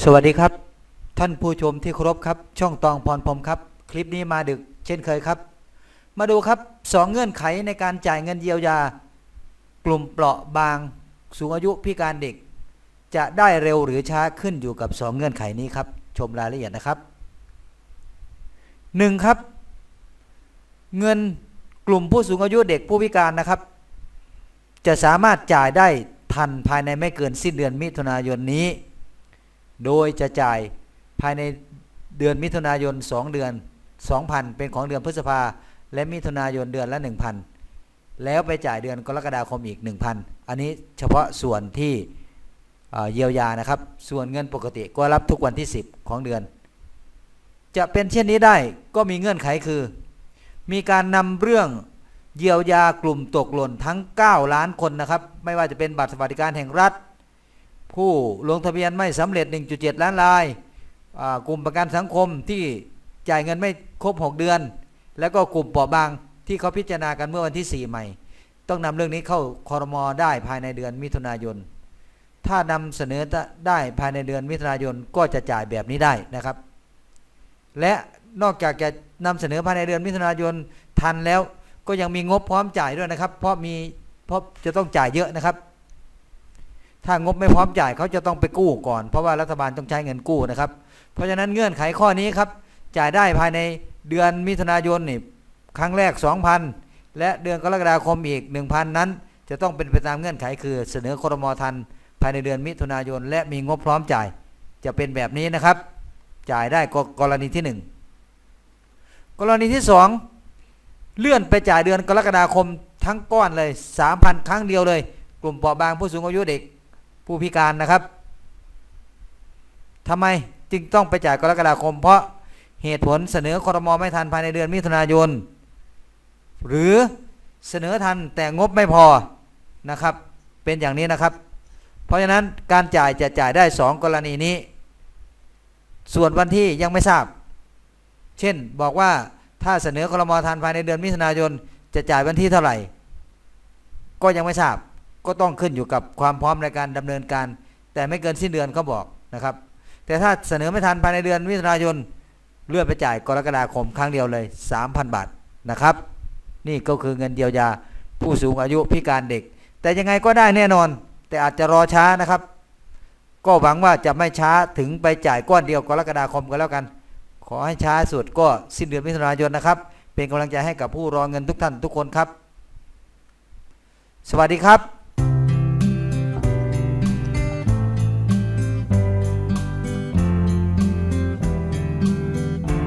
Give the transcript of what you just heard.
สวัสดีครับ ท่านผู้ชมที่เคารพครับ ช่องตองพรพรมครับ คลิปนี้มาดึก เช่นเคยครับ มาดูครับสองเงื่อนไขในการจ่ายเงินเยียวยา กลุ่มเปราะบางสูงอายุพิการเด็ก จะได้เร็วหรือช้าขึ้นอยู่กับสองเงื่อนไขนี้ครับ ชมรายละเอียดนะครับหนึ่งครับ เงินกลุ่มผู้สูงอายุเด็กผู้พิการนะครับ จะสามารถจ่ายได้ทันภายในไม่เกินสิ้นเดือนมิถุนายนนี้ โดยจะจ่ายภายในเดือนมิถุนายน 2 เดือน 2,000 เป็นของเดือนพฤษภาและมิถุนายนเดือนละ 1,000 แล้วไปจ่ายเดือนกรกฎาคมอีก 1,000 อันนี้เฉพาะส่วนที่เเยียวยานะครับ ส่วนเงินปกติก็รับทุกวันที่ 10 ของเดือน จะเป็นเช่นนี้ได้ก็มีเงื่อนไขคือ มีการนำเรื่องเยียวยากลุ่มตกหล่นทั้ง 9 ล้านคนนะครับ ไม่ว่าจะเป็นบัตรสวัสดิการแห่งรัฐ ผู้ลงทะเบียนไม่สำเร็จ 1.7 ล้านราย กลุ่มประกันสังคมที่จ่ายเงินไม่ครบ 6 เดือน แล้วก็กลุ่มเปราะบางที่เขาพิจารณากันเมื่อวันที่ 4 ใหม่ ต้องนำเรื่องนี้เข้าคอรมอได้ภายในเดือนมิถุนายน ถ้านำเสนอได้ภายในเดือนมิถุนายนก็จะจ่ายแบบนี้ได้นะครับ และนอกจากจะนำเสนอภายในเดือนมิถุนายนทันแล้วก็ยังมีงบพร้อมจ่ายด้วยนะครับ เพราะมีเพราะจะต้องจ่ายเยอะนะครับ ถ้างบไม่พร้อมจ่ายเขาจะต้องไปกู้ก่อน เพราะว่ารัฐบาลต้องใช้เงินกู้นะครับ เพราะฉะนั้นเงื่อนไขข้อนี้ครับ จ่ายได้ภายในเดือนมิถุนายนนี่ครั้งแรก 2,000 และเดือนกรกฎาคมอีก 1,000 นั้น จะต้องเป็นไปตามเงื่อนไขคือเสนอครมทันภายในเดือนมิถุนายน และมีงบพร้อมจ่าย จะเป็นแบบนี้นะครับ จ่ายได้กกรณีที่ 1 กรณีที่ 2 เลื่อนไปจ่ายเดือนกรกฎาคมทั้งก้อนเลย 3,000 ครั้งเดียวเลย กลุ่มเปราะบางผู้สูงอายุเด็ก ผู้พิการนะครับทำไมจึงต้องไปจ่ายกรกฎาคม เพราะเหตุผลเสนอคอรมอไม่ทันภายในเดือนมิถุนายน หรือเสนอทันแต่งบไม่พอนะครับ เป็นอย่างนี้นะครับ เพราะฉะนั้นการจ่ายจะจ่ายได้ 2 กรณีนี้ ส่วนวันที่ยังไม่ทราบ เช่นบอกว่าถ้าเสนอคอรมอทันภายในเดือนมิถุนายน จะจ่ายวันที่เท่าไหร่ ก็ยังไม่ทราบ ก็ต้องขึ้นอยู่กับความพร้อมในการดำเนินการ แต่ไม่เกินสิ้นเดือนเขาบอกนะครับ แต่ถ้าเสนอไม่ทันภายในเดือนมิถุนายนเลื่อนไปจ่ายกรกฎาคมครั้งเดียวเลย 3,000 บาทนะครับ นี่ก็คือเงินเยียวยาผู้สูงอายุพิการเด็ก แต่ยังไงก็ได้แน่นอน แต่อาจจะรอช้านะครับ ก็หวังว่าจะไม่ช้าถึงไปจ่ายก้อนเดียวกรกฎาคมก็แล้วกัน ขอให้ช้าสุดก็สิ้นเดือนมิถุนายนนะครับ เป็นกำลังใจให้กับผู้รอเงินทุกท่านทุกคนครับ สวัสดีครับ